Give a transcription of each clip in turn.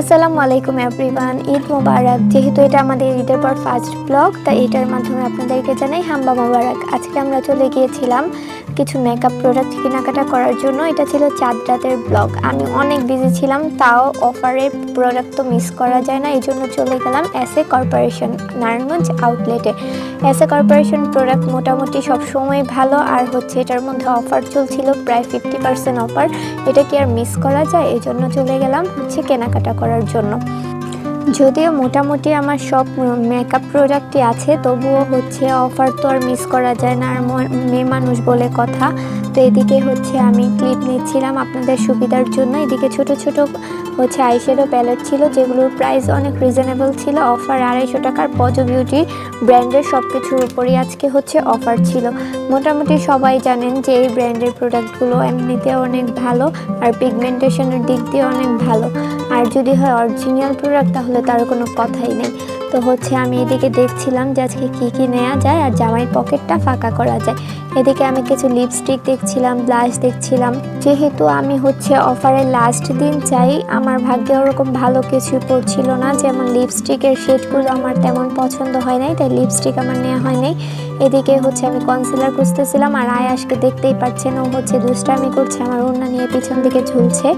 আসসালামু আলাইকুম এভরিওয়ান, ঈদ মোবারক। যেহেতু এটা আমাদের ঈদের পর ফার্স্ট ব্লগ তাই এটার মাধ্যমে আপনাদেরকে জানাই হাম্বা মোবারক। আজকে আমরা চলে গিয়েছিলাম কিছু মেকআপ প্রোডাক্ট কেনাকাটা করার জন্য এটা ছিল চাঁদ রাতের ব্লগ আমি অনেক বিজি ছিলাম, তাও অফারের প্রোডাক্ট তো মিস করা যায় না এই জন্য চলে গেলাম এস এ কর্পোরেশন নারায়ণগঞ্জ আউটলেটে এস এ কর্পোরেশন প্রোডাক্ট মোটামুটি সব সময় ভালো, আর হচ্ছে এটার মধ্যে অফার চলছিল প্রায় ফিফটি পার্সেন্ট অফার এটা কি আর মিস করা যায়? এই জন্য চলে গেলাম হচ্ছে কেনাকাটা করার জন্য। যদিও মোটামুটি আমার সব মেকআপ প্রোডাক্টই আছে, তবুও হচ্ছে অফার তো আর মিস করা যায় না। আর মেয়ে মানুষ বলে কথা। তো এদিকে হচ্ছে আমি ক্লিপ নিচ্ছিলাম আপনাদের সুবিধার জন্য। এদিকে ছোট ছোট হচ্ছে আইশ্যাডো প্যালেট ছিল, যেগুলোর প্রাইস অনেক রিজনেবল ছিল। অফার আড়াইশো টাকার পজ বিউটি ব্র্যান্ডের সব কিছুর উপরই আজকে হচ্ছে অফার ছিল। মোটামুটি সবাই জানেন যে এই ব্র্যান্ডের প্রোডাক্টগুলো এমনিতে অনেক ভালো, আর পিগমেন্টেশনের দিক দিয়ে অনেক ভালো। আর যদি হয় অরিজিনাল প্রোডাক্ট তাহলে তার কোনো কথাই নেই। তো হচ্ছে আমি এদিকে দেখছিলাম যে আজকে কী কী নেওয়া যায় আর জামাইয়ের পকেটটা ফাঁকা করা যায়। এদিকে আমি কিছু লিপস্টিক দেখছিলাম ব্লাশ দেখছিলাম। যেহেতু আমি হচ্ছে অফারের লাস্ট দিন চাই, আমার ভাগ্যে ওরকম ভালো কিছু পড়ছিল না। যেমন লিপস্টিকের শেডগুলো আমার তেমন পছন্দ হয় নাই, তাই লিপস্টিক আমার নেওয়া হয় নাই। এদিকে হচ্ছে আমি কনসিলার খুঁজতেছিলাম, আর আয়াসকে দেখতেই পাচ্ছেন, ও হচ্ছে দুষ্টামি করছে, আমার ওড়না নিয়ে পিছন দিকে ঝুলছে।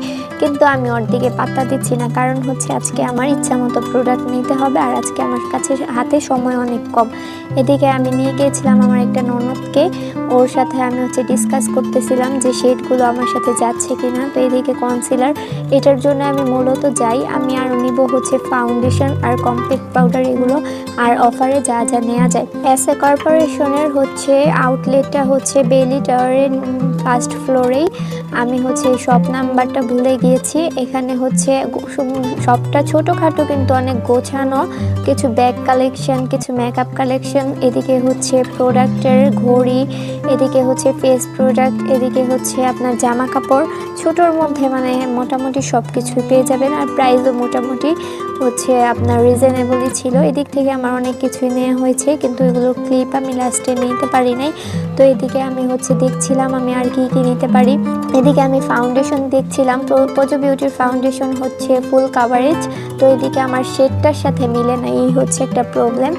কিন্তু আমি ওর দিকে পাত্তা দিচ্ছি না, কারণ হচ্ছে আজকে আমার ইচ্ছা মতো প্রোডাক্ট নিতে হবে, আর আজকে আমার কাছে হাতে সময় অনেক কম। এদিকে আমি নিয়ে গিয়েছিলাম আমার একটা ননদকে ওর সাথে আমি হচ্ছে ডিসকাস করতেছিলাম যে শেডগুলো আমার সাথে যাচ্ছে কিনা। তো এদিকে কনসিলার এটার জন্য আমি মূলত যাই। আমি আর নিব হচ্ছে ফাউন্ডেশন আর কম্প্যাক্ট পাউডার এগুলো আর অফারে যা যা নেওয়া যায়। এস এ কর্পোরেশনের হচ্ছে আউটলেটটা হচ্ছে বেলি টাওয়ারের ফার্স্ট ফ্লোরেই আমি হচ্ছে শপ নাম্বারটা ভুলে গিয়েছি। এখানে হচ্ছে শপটা ছোটোখাটো কিন্তু অনেক গোছানো। কিছু ব্যাগ কালেকশন কিছু মেকআপ কালেকশন এদিকে হচ্ছে প্রোডাক্টের ঘড়ি এদিকে হচ্ছে ফেস প্রোডাক্ট এদিকে হচ্ছে আপনার জামা কাপড় ছোটোর মধ্যে মানে মোটামুটি সব কিছুই পেয়ে যাবেন আর প্রাইসও মোটামুটি হচ্ছে আপনার রিজনেবলই ছিল। এদিক থেকে আমার অনেক কিছুই নেওয়া হয়েছে, কিন্তু এগুলোর ক্লিপ আমি লাস্টে নিতে পারি নাই। তো এদিকে আমি হচ্ছে দেখছিলাম আমি আর কি কি নিতে পারি। এদিকে আমি ফাউন্ডেশন দেখছিলাম। পোজো বিউটির ফাউন্ডেশন হচ্ছে ফুল কাভারেজ তো এদিকে আমার শেডটার সাথে মিলে না, এই হচ্ছে একটা প্রবলেম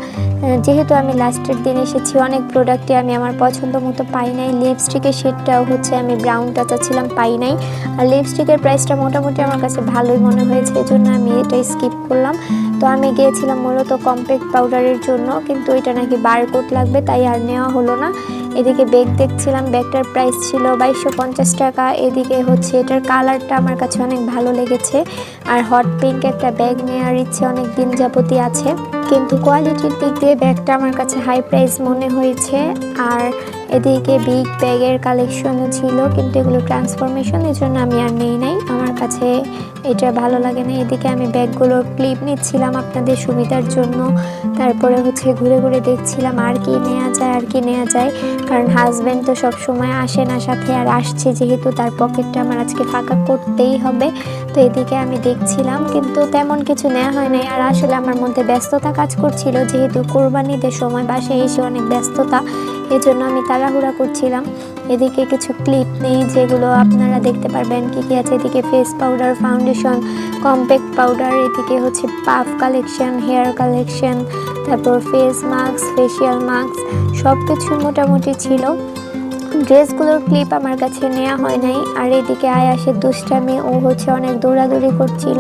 যেহেতু আমি লাস্টের দিন এসেছি, অনেক প্রোডাক্টে আমি আমার পছন্দ মতো পাই নাই। লিপস্টিকের শেডটাও হচ্ছে আমি ব্রাউনটা চাচ্ছিলাম, পাই নাই। আর লিপস্টিকের প্রাইসটা মোটামুটি আমার কাছে ভালোই মনে হয়েছে এই জন্য আমি এটা স্কিপ করলাম। তো আমি গিয়েছিলাম মূলত কম্প্যাক্ট পাউডারের জন্য, কিন্তু এটা নাকি বারকোড লাগবে, তাই আর নেওয়া হলো না। এদিকে ব্যাগ দেখছিলাম ব্যাগটার প্রাইস ছিল বাইশশো পঞ্চাশ টাকা। এদিকে হচ্ছে এটার কালারটা আমার কাছে অনেক ভালো লেগেছে। আর হট পিঙ্ক একটা ব্যাগ নেওয়ার ইচ্ছে অনেক দিন যাবতই আছে। কিন্তু কোয়ালিটির দিক দিয়ে ব্যাগটা আমার কাছে হাই প্রাইস মনে হয়েছে। আর এদিকে বিগ ব্যাগের কালেকশনও ছিল, কিন্তু এগুলো ট্রান্সফরমেশন এই জন্য আমি আর নেই নাই। কাছে। এটা ভালো লাগে না। এদিকে আমি ব্যাগগুলোর ক্লিপ নিচ্ছিলাম আপনাদের সুবিধার জন্য। তারপরে হচ্ছে ঘুরে ঘুরে দেখছিলাম আর কি নেওয়া যায়, আর কি নেওয়া যায়। কারণ হাজব্যান্ড তো সব সময় আসে না, সাথে আর আসছে যেহেতু তার পকেটটা আমার আজকে ফাঁকা করতেই হবে। তো এদিকে আমি দেখছিলাম, কিন্তু তেমন কিছু নেওয়া হয় নাই। আর আসলে আমার মধ্যে ব্যস্ততা কাজ করছিল, যেহেতু কোরবানিদের সময়, বাসায় এসে অনেক ব্যস্ততা, এজন্য আমি তাড়াহুড়া করছিলাম। এদিকে কিছু ক্লিপ নেই যেগুলো আপনারা দেখতে পারবেন, কি কি আছে। এদিকে face powder, foundation, compact powder, এদিকে হচ্ছে পাফ কালেকশন, হেয়ার কালেকশন, তারপর ফেস মাস্ক, ফেসিয়াল মাস্ক সব কিছু মোটামুটি ছিল। ড্রেসগুলোর ক্লিপ আমার কাছে নেওয়া হয় নাই। আর এদিকে আয়াসের দুষ্টামি, ও হচ্ছে অনেক দৌড়াদৌড়ি করছিল,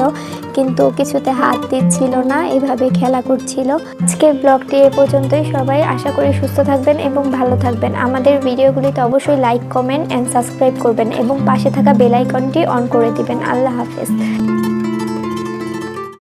কিন্তু কিছুতে হাত দিচ্ছিল না, এভাবে খেলা করছিল। আজকের ব্লগটি এ পর্যন্তই, সবাই আশা করি সুস্থ থাকবেন এবং ভালো থাকবেন। আমাদের ভিডিওগুলিতে অবশ্যই লাইক কমেন্ট অ্যান্ড সাবস্ক্রাইব করবেন এবং পাশে থাকা বেল আইকনটি অন করে দিবেন। আল্লাহ হাফেজ।